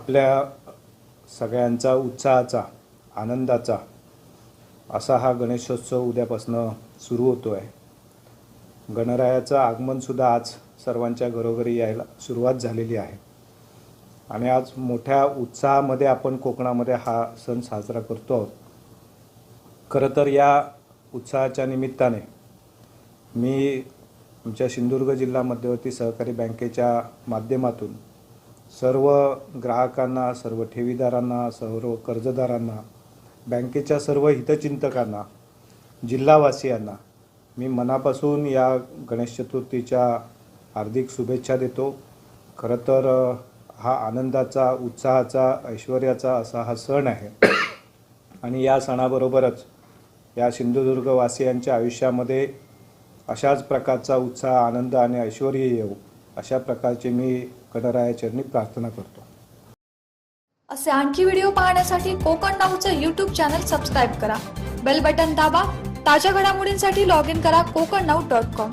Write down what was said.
आपल्या सगळ्यांचा उत्साहाचा आनंदाचा असा हा गणेशोत्सव उद्यापासनं सुरू होतो आहे गणरायाचं आगमनसुद्धा आज सर्वांच्या घरोघरी यायला सुरुवात झालेली आहे. आणि आज मोठ्या उत्साहामध्ये आपण कोकणामध्ये हा सण साजरा करतो आहोत. खरं तर या उत्साहाच्या निमित्ताने मी आमच्या सिंधुदुर्ग जिल्हा मध्यवर्ती सहकारी बँकेच्या माध्यमातून सर्व ग्राहकांना सर्व ठेवीदारांना सर्व कर्जदारांना बँकेच्या सर्व हितचिंतकांना जिल्हावासियांना मी मनापासून या गणेश चतुर्थीच्या हार्दिक शुभेच्छा देतो. खरं तर हा आनंदाचा उत्साहाचा ऐश्वर्याचा असा हा सण आहे. आणि या सणाबरोबरच या सिंधुदुर्गवासियांच्या आयुष्यामध्ये अशाच प्रकारचा उत्साह आनंद आणि ऐश्वर येऊ. अशा प्रकारची मी गणरायाचरणी प्रार्थना करतो. असे आणखी व्हिडिओ पाहण्यासाठी कोकण नाऊचं यूट्यूब चॅनल सबस्क्राईब करा. बेल बटन दाबा. ताज्या घडामोडींसाठी लॉग इन करा कोकण नाऊ डॉट कॉम